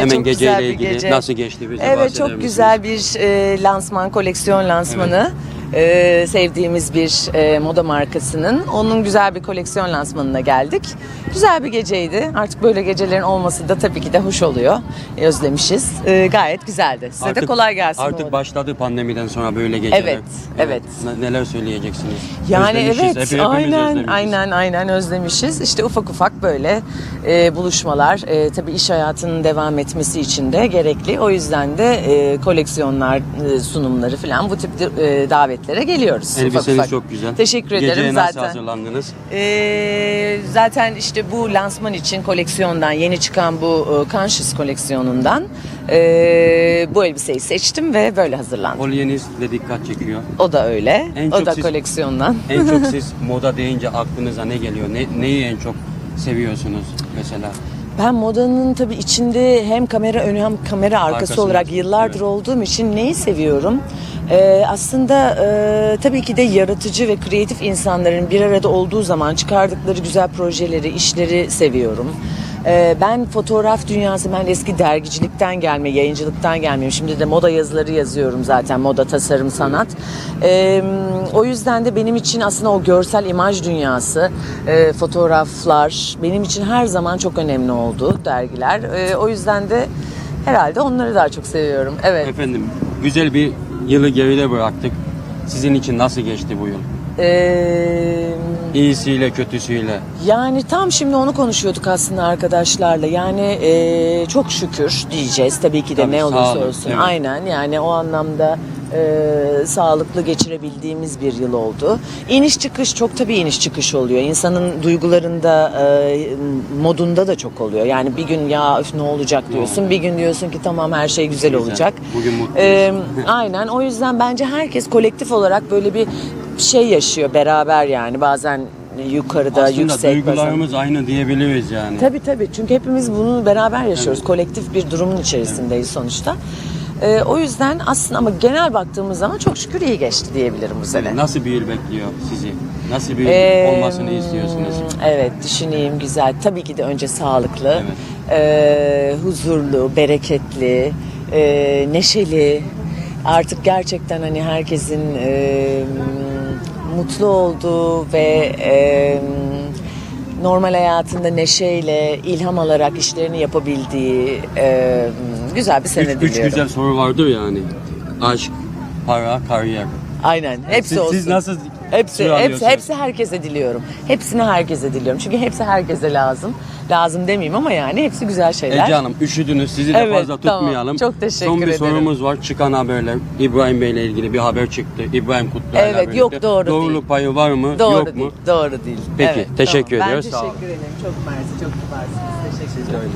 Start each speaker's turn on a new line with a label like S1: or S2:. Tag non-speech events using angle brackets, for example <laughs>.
S1: Hemen
S2: çok
S1: geceyle
S2: güzel bir
S1: ilgili
S2: gece.
S1: nasıl geçti bize
S2: Evet
S1: bahseder
S2: çok
S1: misiniz?
S2: güzel bir e, lansman, koleksiyon lansmanı. E, sevdiğimiz bir e, moda markasının. Onun güzel bir koleksiyon lansmanına geldik. Güzel bir geceydi. Artık böyle gecelerin olması da tabii ki de hoş oluyor. E, özlemişiz. E, gayet güzeldi. Size de kolay gelsin.
S1: Artık
S2: umarım.
S1: başladı pandemiden sonra böyle geceler.
S2: Evet, evet.
S1: Ne- Neler söyleyeceksiniz?
S2: Yani
S1: Özlemişiz,
S2: evet,
S1: hep-
S2: aynen,
S1: özlemişiz.
S2: aynen, aynen özlemişiz. İşte ufak ufak böyle e, buluşmalar, e, tabii iş hayatının devam etmesi için de gerekli. O yüzden de e, koleksiyonlar, e, sunumları falan bu tip e, davetlere geliyoruz.
S1: Elbiseniz
S2: ufak.
S1: çok güzel.
S2: Teşekkür ederim
S1: Geceye nasıl
S2: zaten.
S1: hazırlandınız?
S2: E, zaten işte bu lansman için koleksiyondan, yeni çıkan bu e, Conscious koleksiyonundan e, bu elbiseyi seçtim ve böyle hazırlandım.
S1: Kolyeniz de dikkat çekiyor.
S2: O da öyle,
S1: En
S2: o
S1: çok
S2: da
S1: siz-
S2: koleksiyondan.
S1: En çok <laughs> siz moda deyince aklınıza ne geliyor? Ne, neyi en çok seviyorsunuz mesela?
S2: Ben modanın tabii içinde hem kamera önü hem kamera arkası
S1: Arkasında.
S2: olarak yıllardır
S1: Evet.
S2: olduğum için neyi seviyorum? Ee, aslında e, tabii ki de yaratıcı ve kreatif insanların bir arada olduğu zaman çıkardıkları güzel projeleri, işleri seviyorum. Ee, ben fotoğraf dünyası, ben eski dergicilikten gelme, yayıncılıktan gelmeyeyim. Şimdi de moda yazıları yazıyorum zaten, moda, tasarım, sanat. Ee, o yüzden de benim için aslında o görsel imaj dünyası, e, fotoğraflar benim için her zaman çok önemli oldu dergiler. E, o yüzden de herhalde onları daha çok seviyorum. Evet.
S1: Efendim güzel bir yılı geride bıraktık. Sizin için nasıl geçti bu yıl?
S2: Ee,
S1: İyisiyle kötüsüyle.
S2: Yani tam şimdi onu konuşuyorduk aslında arkadaşlarla. Yani e, çok şükür diyeceğiz tabii ki de
S1: Tabii,
S2: ne olursa
S1: sağlık,
S2: olsun.
S1: evet.
S2: Aynen yani o anlamda e, sağlıklı geçirebildiğimiz bir yıl oldu. İniş çıkış çok tabii iniş çıkış oluyor. İnsanın duygularında e, modunda da çok oluyor. Yani bir gün ya öf ne olacak diyorsun. Bir gün diyorsun ki tamam her şey güzel,
S1: Güzel.
S2: olacak.
S1: Bugün mutluyuz.
S2: E, aynen o yüzden bence herkes kolektif olarak böyle bir şey yaşıyor beraber yani bazen yukarıda
S1: Aslında
S2: yüksek bazen-
S1: duygularımız aynı diyebiliriz yani.
S2: Tabii tabii çünkü hepimiz bunu beraber yaşıyoruz. Kolektif bir durumun içerisindeyiz sonuçta. Ee, o yüzden aslında ama genel baktığımız zaman çok şükür iyi geçti diyebilirim bu sene.
S1: Nasıl bir yıl bekliyor sizi? Nasıl bir yıl
S2: Ee,
S1: olmasını istiyorsunuz?
S2: Evet düşüneyim güzel. Tabii ki de önce sağlıklı,
S1: Evet.
S2: ee, huzurlu, bereketli, ee, neşeli. Artık gerçekten hani herkesin ee, mutlu olduğu ve ee, normal hayatında neşeyle ilham alarak işlerini yapabildiği ee, güzel bir sene
S1: Üç, üç
S2: diliyorum.
S1: güzel soru vardır yani. Aşk, para, kariyer.
S2: Aynen. Hepsi
S1: Siz,
S2: olsun.
S1: siz nasıl
S2: Hepsi, hepsi, hepsi herkese diliyorum. Hepsini herkese diliyorum. Çünkü hepsi herkese lazım. Lazım demeyeyim ama yani hepsi güzel şeyler.
S1: Ece Hanım üşüdünüz sizi de
S2: Evet,
S1: fazla
S2: tamam.
S1: tutmayalım.
S2: Çok teşekkür
S1: Son bir
S2: ederim.
S1: sorumuz var. Çıkan haberler. İbrahim Bey ile ilgili bir haber çıktı. İbrahim Kutluay'la
S2: Evet,
S1: birlikte.
S2: yok, doğru
S1: Doğruluk
S2: değil.
S1: payı var mı?
S2: Doğru
S1: yok
S2: değil.
S1: mu?
S2: Doğru değil.
S1: Peki,
S2: Evet,
S1: teşekkür
S2: tamam.
S1: ediyoruz.
S2: Ben
S1: Sağ
S2: teşekkür
S1: olun.
S2: ederim. Çok mersi, çok kibarsınız. Teşekkür ederim.